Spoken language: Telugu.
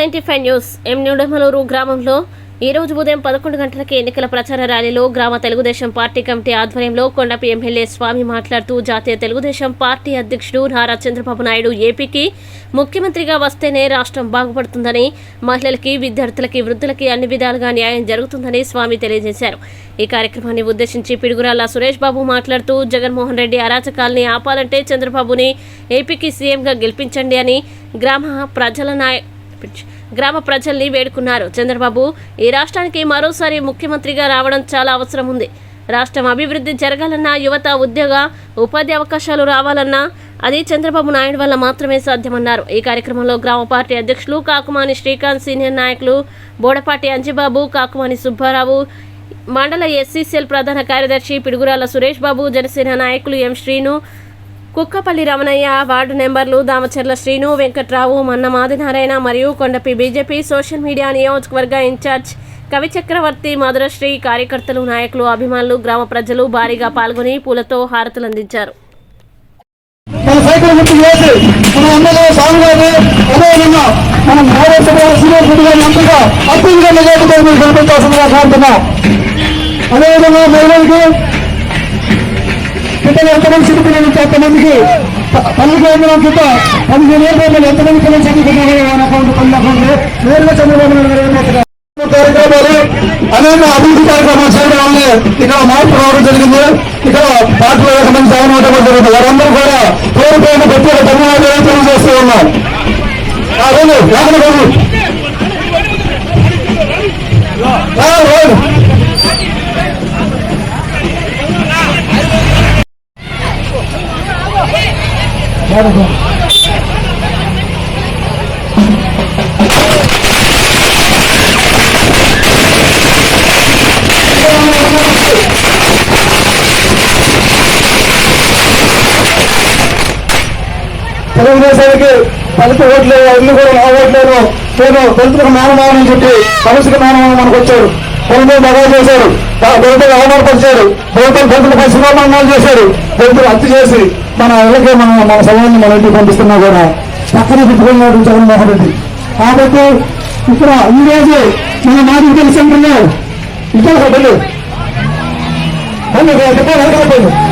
Ninety five news. ఎం గ్రామంలో ఈ రోజు ఉదయం పదకొండు గంటలకి ఎన్నికల ప్రచార ర్యాలీలో గ్రామ తెలుగుదేశం పార్టీ కమిటీ ఆధ్వర్యంలో కొండపి ఎమ్మెల్యే స్వామి మాట్లాడుతూ జాతీయ తెలుగుదేశం పార్టీ అధ్యక్షుడు నారా చంద్రబాబు నాయుడు ఏపీకి ముఖ్యమంత్రిగా వస్తేనే రాష్ట్రం బాగుపడుతుందని మహిళలకి విద్యార్థులకి వృద్ధులకి అన్ని విధాలుగా న్యాయం జరుగుతుందని స్వామి తెలియజేశారు. ఈ కార్యక్రమాన్ని ఉద్దేశించి పిడుగురాల సురేష్ బాబు మాట్లాడుతూ జగన్మోహన్ రెడ్డి అరాచకాల్ని ఆపాలంటే చంద్రబాబుని ఏపీకి సీఎంగా గెలిపించండి అని గ్రామ ప్రజల నాయ గ్రామ ప్రజల్ని వేడుకున్నారు. చంద్రబాబు ఈ రాష్ట్రానికి మరోసారి ముఖ్యమంత్రిగా రావడం చాలా అవసరం ఉంది. రాష్ట్రం అభివృద్ధి జరగాలన్నా యువత ఉద్యోగ ఉపాధి అవకాశాలు రావాలన్నా అది చంద్రబాబు నాయుడు వల్ల మాత్రమే సాధ్యమన్నారు. ఈ కార్యక్రమంలో గ్రామ పార్టీ అధ్యక్షులు కాకుమాని శ్రీకాంత్ సీనియర్ నాయకులు బోడపాటి అంజిబాబు కాకుమాని సుబ్బారావు మండల ఎస్సీసీఎల్ ప్రధాన కార్యదర్శి పిడుగురాల సురేష్ బాబు జనసేన నాయకులు ఎం శ్రీను కుక్కపల్లి రమణయ్య వార్డు నెంబర్లు దామచర్ల శ్రీను వెంకట్రావు మన్న మాదినారాయణ మరియు కొండపి బీజేపీ సోషల్ మీడియా నియోజకవర్గ ఇన్ఛార్జ్ కవి చక్రవర్తి మధురశ్రీ కార్యకర్తలు నాయకులు అభిమానులు గ్రామ ప్రజలు భారీగా పాల్గొని పూలతో హారతులు అందించారు అదేవిధంగా మనం పిల్లలు ఎంతమంది చదువుకునే నుంచి ఎంతమందికి పన్నెండు వందల కింద పదిహేను ఏళ్ళ పిల్లలు ఎంతమంది పిల్లలు చదువుకున్నారు వాళ్ళ అకౌంట్ పల్లె అకౌంట్ నేరుగా చంద్రబాబు నాయుడు కార్యక్రమాలు అనేక అభివృద్ధి కార్యక్రమాలు చేయడం వల్లే ఇక్కడ మార్పు రావడం జరిగింది. ఇక్కడ పార్టీలో ఒక మంది సహాయం అవడం జరుగుతుంది వారందరూ కూడా పేరు పేరుపైన ప్రత్యేక ధన్యవాదాలు తెలియజేస్తూ ఉన్నాం. ఆ, రండి, రాగండి. తెలుగుదేశానికి దళిత ఓట్లు ఇల్లు కూడా నా ఓట్లేదు నేను దళితులకు మేనమావని చెప్పి సమస్యకు మేనమావ మనకు వచ్చారు. పొలం బాగా చేశారు. ప్రభుత్వం అవమానపరిచారు. ప్రభుత్వం ప్రజలు పశ్చిమాలు చేశారు. దళితులు హత్య చేసి మన ఇళ్ళకే మన మన సమయాన్ని మన ఇంటికి పంపిస్తున్నా కూడా పక్కన పెట్టుకున్నాడు జగన్మోహన్ రెడ్డి. కాబట్టి ఇక్కడ ఈ రోజు మన మాదిరి సెంటర్లో ఇక్కడ వెళ్ళి చెప్పండి